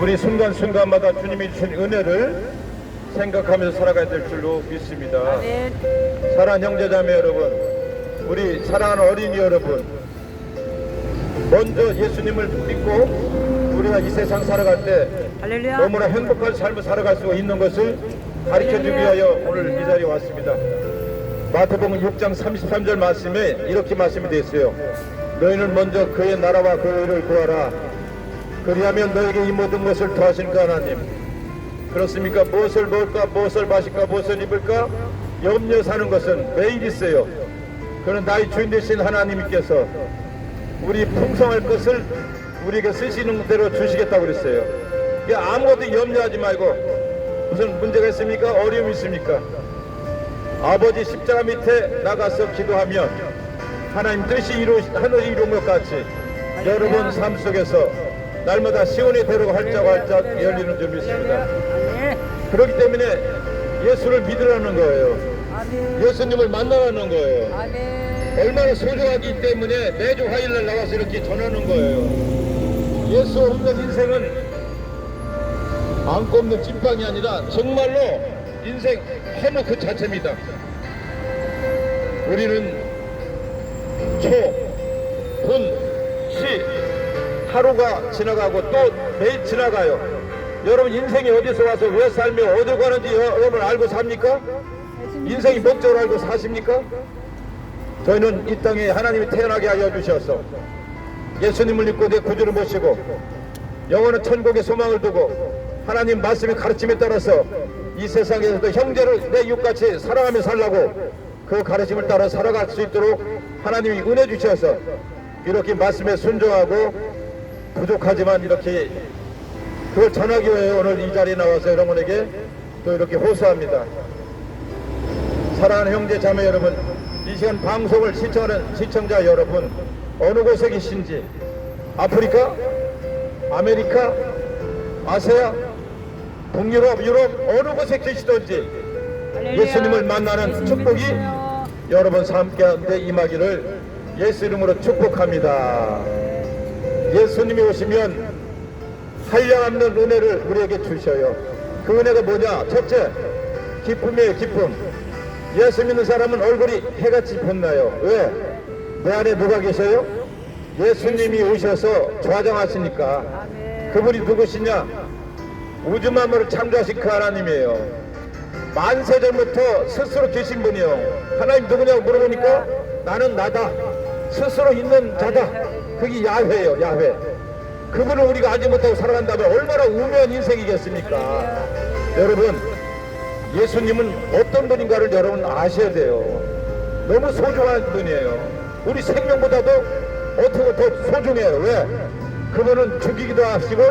우리 순간순간마다 주님이 주신 은혜를 생각하면서 살아가야 될 줄로 믿습니다. 아멘. 사랑하는 형제자매 여러분, 우리 사랑하는 어린이 여러분, 먼저 예수님을 믿고 우리가 이 세상 살아갈 때 할렐루야. 너무나 행복한 삶을 살아갈 수 있는 것을 가르쳐 주기 위하여 오늘 이 자리에 왔습니다. 마태복음 6장 33절 말씀에 이렇게 말씀이 되어 있어요. 너희는 먼저 그의 나라와 그 의를 구하라. 그리하면 너에게 이 모든 것을 더하실까 하나님. 그렇습니까? 무엇을 먹을까, 무엇을 마실까, 무엇을 입을까? 염려 사는 것은 매일 있어요. 그는 나의 주인 되신 하나님께서 우리 풍성할 것을 우리에게 쓰시는 대로 주시겠다고 그랬어요. 이게 아무것도 염려하지 말고 무슨 문제가 있습니까? 어려움이 있습니까? 아버지 십자가 밑에 나가서 기도하면 하나님 뜻이 이루 하늘이 이룬 것 같이 여러분 삶 속에서 날마다 시온의 대로가 활짝 활짝 열리는 줄 믿습니다. 그렇기 때문에 예수를 믿으라는 거예요. 예수님을 만나라는 거예요. 얼마나 소중하기 때문에 매주 화요일날 나와서 이렇게 전하는 거예요. 예수 없는 인생은 안고 없는 찐빵이 아니라 정말로 인생 허무 그 자체입니다. 우리는 초, 분, 시 하루가 지나가고 또 매일 지나가요. 여러분 인생이 어디서 와서 왜 살며 어디 가는지 여- 여러분 알고 삽니까? 인생이 목적을 알고 사십니까? 저희는 이 땅에 하나님이 태어나게 하여 주셔서 예수님을 믿고 내 구주를 모시고 영원한 천국의 소망을 두고 하나님 말씀의 가르침에 따라서 이 세상에서도 형제를 내 육같이 사랑하며 살라고 그 가르침을 따라 살아갈 수 있도록 하나님이 은혜 주셔서 이렇게 말씀에 순종하고 부족하지만 이렇게 그걸 전하기 위해 오늘 이 자리에 나와서 여러분에게 또 이렇게 호소합니다. 사랑하는 형제 자매 여러분, 이 시간 방송을 시청하는 시청자 여러분, 어느 곳에 계신지, 아프리카, 아메리카, 아세아, 북유럽, 유럽, 어느 곳에 계시든지. 예수님을 만나는 축복이. 여러분 삶 가운데 임하기를 예수 이름으로 축복합니다. 예수님이 오시면 한량없는 은혜를 우리에게 주셔요. 그 은혜가 뭐냐? 첫째, 기쁨이에요, 기쁨. 예수 믿는 사람은 얼굴이 해같이 빛나요. 왜? 내 안에 누가 계셔요? 예수님이 오셔서 좌정하시니까. 그분이 누구시냐? 우주 만물을 창조하신 그 하나님이에요. 만세 전부터 스스로 계신 분이요. 하나님 누구냐고 물어보니까 나는 나다. 스스로 있는 자다. 그게 야훼예요, 야훼. 그분을 우리가 알지 못하고 살아간다면 얼마나 우매한 인생이겠습니까? 여러분, 예수님은 어떤 분인가를 여러분 아셔야 돼요. 너무 소중한 분이에요. 우리 생명보다도 어떻게 더 소중해요. 왜? 그분은 죽이기도 하시고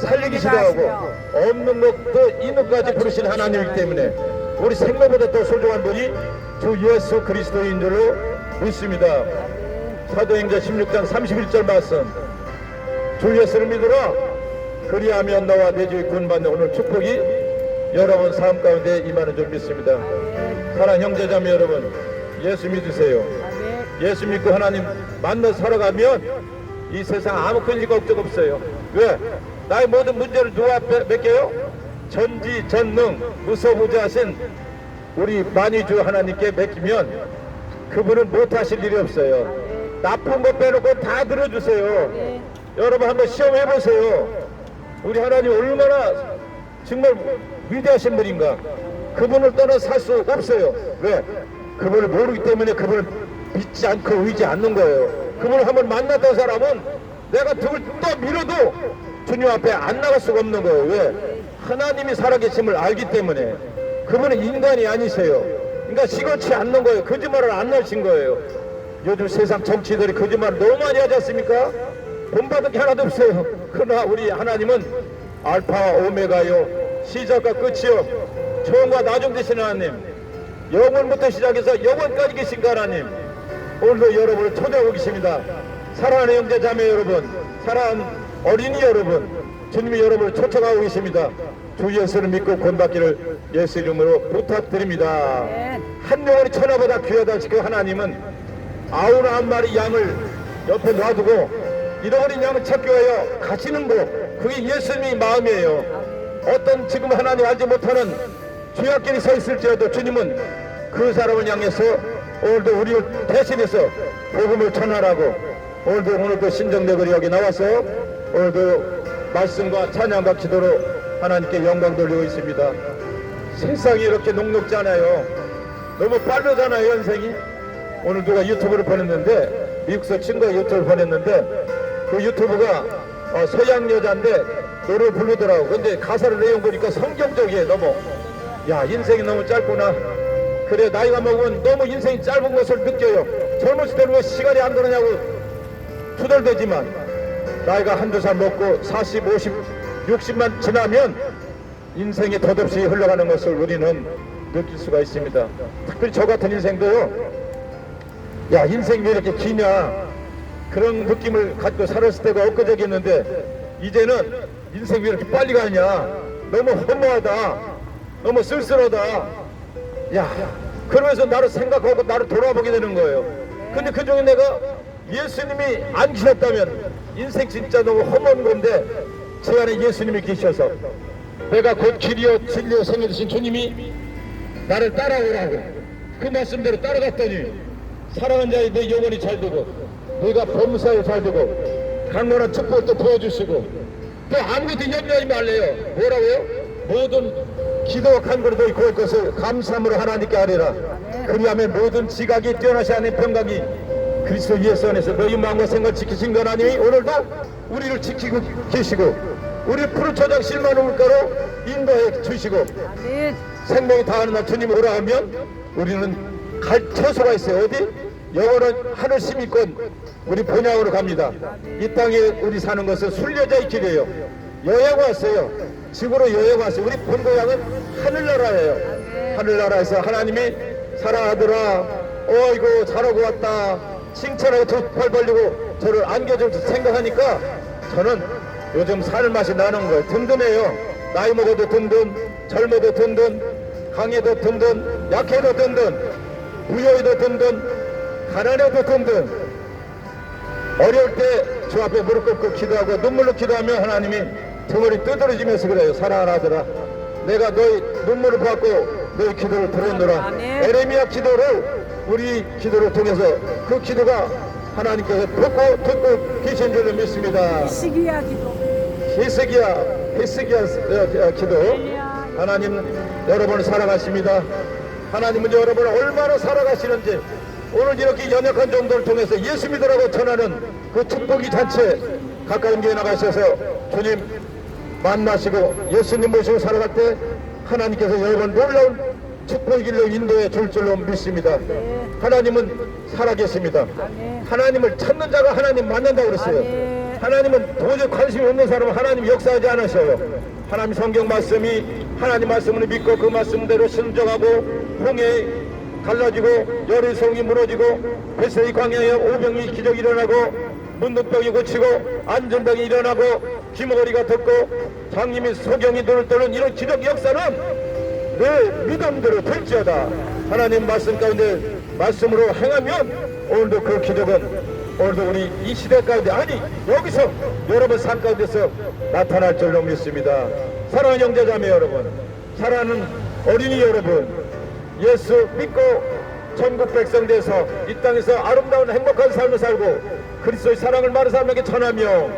살리기도 하고 없는 것도 있는 것까지 부르신 하나님이기 때문에 우리 생명보다 더 소중한 분이 주 예수 그리스도인 줄로 믿습니다. 사도행전 16장 31절 말씀 주 예수를 믿으라 그리하면 너와 내 주의 구원 받는 오늘 축복이 여러분 삶 가운데 임하는 줄 믿습니다. 사랑 형제자매 여러분 예수 믿으세요. 예수 믿고 하나님 만나 살아가면 이 세상 아무 큰일 걱정 없어요. 왜? 나의 모든 문제를 누가 맡겨요? 전지 전능 무소부지하신 우리 만유주 하나님께 맡기면 그분은 못하실 일이 없어요. 나쁜 것 빼놓고 다 들어주세요. 여러분 한번 시험해 보세요. 우리 하나님 얼마나 정말 위대하신 분인가. 그분을 떠나 살 수 없어요. 왜? 그분을 모르기 때문에 그분을 믿지 않고 의지 않는 거예요. 그분을 한번 만났던 사람은 내가 등을 또 밀어도 주님 앞에 안 나갈 수가 없는 거예요. 왜? 하나님이 살아계심을 알기 때문에 그분은 인간이 아니세요. 그러니까 시골치 않는 거예요. 거짓말을 안 하신 거예요. 요즘 세상 정치들이 거짓말을 너무 많이 하지 않습니까? 본받은 게 하나도 없어요. 그러나 우리 하나님은 알파와 오메가요, 시작과 끝이요, 처음과 나중 되신 하나님, 영원부터 시작해서 영원까지 계신 그 하나님, 오늘도 여러분을 초대하고 계십니다. 사랑하는 형제 자매 여러분, 사랑하는 어린이 여러분, 주님이 여러분을 초청하고 계십니다. 주 예수를 믿고 구원받기를 예수 이름으로 부탁드립니다. 아멘. 한 영혼이 천하보다 귀하다 그 하나님은 아우나 한 마리 양을 옆에 놔두고 잃어버린 양을 찾기 위하여 가시는 거 그게 예수님의 마음이에요. 어떤 지금 하나님 알지 못하는 죄악길이 서 있을지라도 주님은 그 사람을 향해서 오늘도 우리를 대신해서 복음을 전하라고 오늘도 오늘도 신정대거리 여기 나와서 오늘도 말씀과 찬양과 기도로 하나님께 영광 돌리고 있습니다. 세상이 이렇게 녹록지 않아요. 너무 빠르잖아요, 현생이. 오늘 누가 유튜브를 보냈는데, 미국서 친구가 유튜브를 보냈는데, 그 유튜브가 어, 서양 여자인데 노래를 부르더라고. 근데 가사를 내용 보니까 성경적이에요, 너무. 야, 인생이 너무 짧구나. 그래, 나이가 먹으면 너무 인생이 짧은 것을 느껴요. 젊었을 때는 왜 시간이 안 그러냐고 투덜대지만, 나이가 한두 살 먹고 40, 50, 60만 지나면 인생이 덧없이 흘러가는 것을 우리는 느낄 수가 있습니다. 특별히 저 같은 인생도요. 야 인생 왜 이렇게 기냐? 그런 느낌을 갖고 살았을 때가 엊그저께였는데 이제는 인생 왜 이렇게 빨리 가냐? 너무 허무하다. 너무 쓸쓸하다. 야 그러면서 나를 생각하고 나를 돌아보게 되는 거예요. 근데 그 중에 내가 예수님이 안 계셨다면 인생 진짜 너무 허무한 건데 제 안에 예수님이 계셔서 내가 곧 길이요 진리요 생이 되신 주님이 나를 따라오라고 그 말씀대로 따라갔더니 사랑하는 자의 내 영혼이 잘 되고 내가 범사에 잘 되고 강건한 축복도 보여주시고 또 아무것도 염려하지 말래요 뭐라고요? 모든 기도와 간구를 너희 구할 것을 감사함으로 하나님께 아뢰라 그리하면 모든 지각이 뛰어나시 않은 평강이 그리스도 예수 안에서 너희 마음과 생각을 지키신 건 하나님이 오늘도 우리를 지키고 계시고 우리 푸른 초장 실만한 물가로 인도해 주시고 아멘. 생명이 다하는 날 주님 오라 하면 우리는 갈 처소가 있어요. 어디? 영원한 하늘 시민권 우리 본향으로 갑니다. 이 땅에 우리 사는 것은 순례자의 길이에요. 여행 왔어요. 집으로 여행 왔어요. 우리 본 고향은 하늘나라예요. 하늘나라에서 하나님이 사랑하더라. 어이구 잘하고 왔다. 칭찬하고 두팔 벌리고 저를 안겨줄 생각하니까 저는 요즘 살 맛이 나는 거예요. 든든해요. 나이 먹어도 든든, 젊어도 든든, 강해도 든든, 약해도 든든, 부여해도 든든, 가난해도 든든. 어려울 때 주 앞에 무릎 꿇고 기도하고 눈물로 기도하면 하나님이 등을이 두드러지면서 그래요. 사랑하더라. 내가 너희 눈물을 받고 너희 기도를 들었노라. 에레미야 기도를 우리 기도를 통해서 그 기도가 하나님께서 듣고 듣고 계신 줄로 믿습니다. 시기야 기도. 히스기야, 히스기야 어, 기도. 하나님 여러분을 사랑하십니다. 하나님은 여러분을 얼마나 사랑하시는지 오늘 이렇게 연약한 정도를 통해서 예수 믿으라고 전하는 그 축복이 잔치에 가까운 교회 나가셔서 주님 만나시고 예수님 모시고 살아갈 때 하나님께서 여러분 놀라운 축복의 길로 인도해 줄 줄로 믿습니다. 하나님은 살아계십니다. 하나님을 찾는 자가 하나님 만난다고 그랬어요. 하나님은 도저히 관심이 없는 사람은 하나님 역사하지 않으셔요. 하나님 성경 말씀이 하나님 말씀을 믿고 그 말씀대로 순종하고 홍해 갈라지고 열의 성이 무너지고 베세의 광야에 오병이 기적이 일어나고 문둥병이 고치고 안전병이 일어나고 귀머거리가 듣고 장님이 소경이 눈을 뜨는 이런 기적 역사는 내 믿음대로 될지어다. 하나님 말씀 가운데 말씀으로 행하면 오늘도 그 기적은 오늘도 우리 이 시대 가운데 아니 여기서 여러분 삶 가운데서 나타날 줄로 믿습니다. 사랑하는 형제자매 여러분 사랑하는 어린이 여러분 예수 믿고 천국 백성 돼서 이 땅에서 아름다운 행복한 삶을 살고 그리스도의 사랑을 많은 사람에게 전하며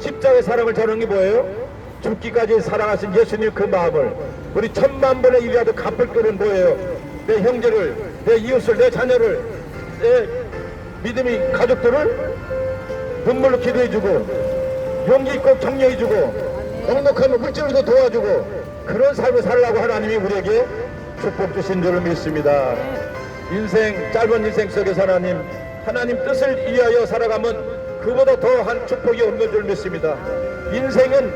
십자가의 사랑을 전하는 게 뭐예요? 죽기까지 사랑하신 예수님 그 마음을 우리 천만 번의 일이라도 갚을 거는 뭐예요? 내 형제를, 내 이웃을, 내 자녀를, 내 믿음이 가족들을 눈물로 기도해주고 용기 있고 격려해주고 넉넉하면 물질로도 도와주고 그런 삶을 살라고 하나님이 우리에게 축복 주신 줄을 믿습니다. 인생 짧은 인생 속에서 하나님 하나님 뜻을 이해하여 살아가면 그보다 더한 축복이 없는 줄 믿습니다. 인생은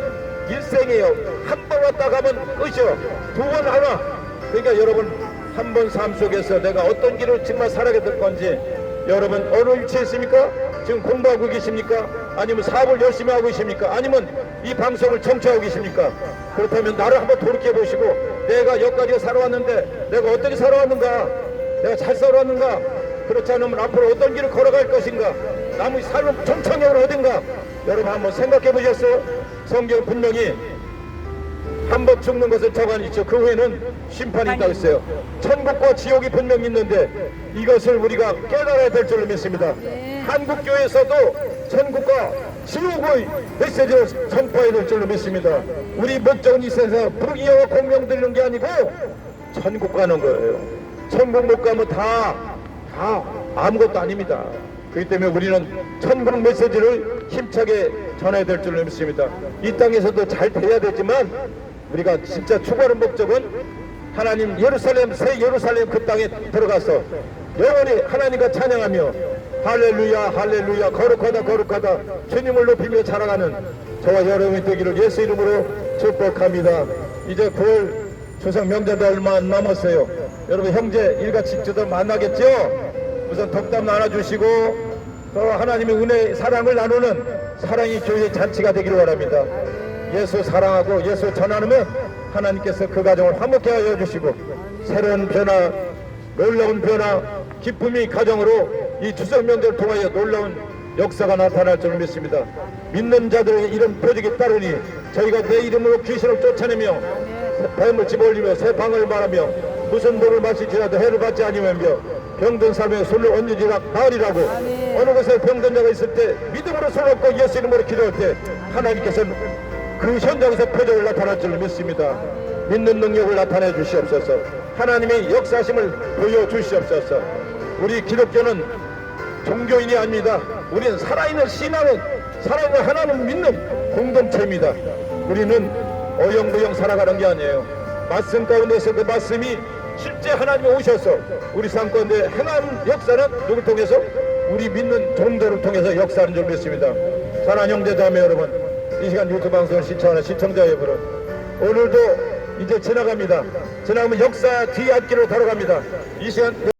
일생이에요. 한 번 왔다 가면 끝이요. 두 번 하나. 그러니까 여러분 한 번 삶 속에서 내가 어떤 길을 정말 살아야 될 건지 여러분 어느 위치에 있습니까? 지금 공부하고 계십니까? 아니면 사업을 열심히 하고 계십니까? 아니면 이 방송을 청취하고 계십니까? 그렇다면 나를 한번 돌이켜 보시고 내가 여기까지 살아왔는데 내가 어떻게 살아왔는가? 내가 잘 살아왔는가? 그렇지 않으면 앞으로 어떤 길을 걸어갈 것인가? 남의 삶은 정청력을 어딘가? 여러분 한번 생각해 보셨어요? 성경 분명히 한 번 죽는 것을 정한 있죠. 그 후에는 심판이 있다고 했어요. 천국과 지옥이 분명히 있는데 이것을 우리가 깨달아야 될 줄로 믿습니다. 한국 교회에서도 천국과 지옥의 메시지를 선포해야 될 줄로 믿습니다. 우리 목적은 이 세상 부르기와 공명 드리는 게 아니고 천국 가는 거예요. 천국 못 가면 다, 다 아무것도 아닙니다. 그렇기 때문에 우리는 천국 메시지를 힘차게 전해야 될 줄로 믿습니다. 이 땅에서도 잘 돼야 되지만 우리가 진짜 추구하는 목적은 하나님 예루살렘 새 예루살렘 그 땅에 들어가서 영원히 하나님과 찬양하며 할렐루야 할렐루야 거룩하다 거룩하다 주님을 높이며 자랑하는 저와 여러분이 되기를 예수 이름으로 축복합니다. 이제 9월 추석 명절도 얼마 안 남았어요. 여러분 형제 일가치 주도 만나겠죠? 우선 덕담 나눠주시고 또 하나님의 은혜 사랑을 나누는 사랑이 교회 잔치가 되기를 바랍니다. 예수 사랑하고 예수 전하면 하나님께서 그 가정을 화목케 하여 주시고 새로운 변화 놀라운 변화 기쁨이 가정으로 이 추석 명절 통하여 놀라운 역사가 나타날 줄 믿습니다. 믿는 자들의 이런 표적이 따르니 저희가 내 이름으로 귀신을 쫓아내며 뱀을 집어올리며 새 방을 말하며 무슨 돌을 마시지라도 해를 받지 아니하며 병든 사람의 손을 얹으지라 나으리라고 어느 곳에 병든 자가 있을 때 믿음으로 손 얹고 예수 이름으로 기도할 때 하나님께서는 그 현장에서 표적을 나타날 줄 믿습니다. 믿는 능력을 나타내 주시옵소서. 하나님의 역사심을 보여 주시옵소서. 우리 기독교는 종교인이 아닙니다. 우리는 살아있는 신앙은 살아있는 하나님 믿는 공동체입니다. 우리는 어영부영 살아가는 게 아니에요. 말씀 가운데서 그 말씀이 실제 하나님이 오셔서 우리 삶 가운데 행한 역사는 누굴 통해서 우리 믿는 종들을 통해서 역사하는 줄 믿습니다. 사랑하는 형제 자매 여러분, 이 시간 유튜브 방송을 시청하는 시청자 여러분, 오늘도 이제 지나갑니다. 지나가면 역사 뒤앞길로 걸어갑니다. 이 시간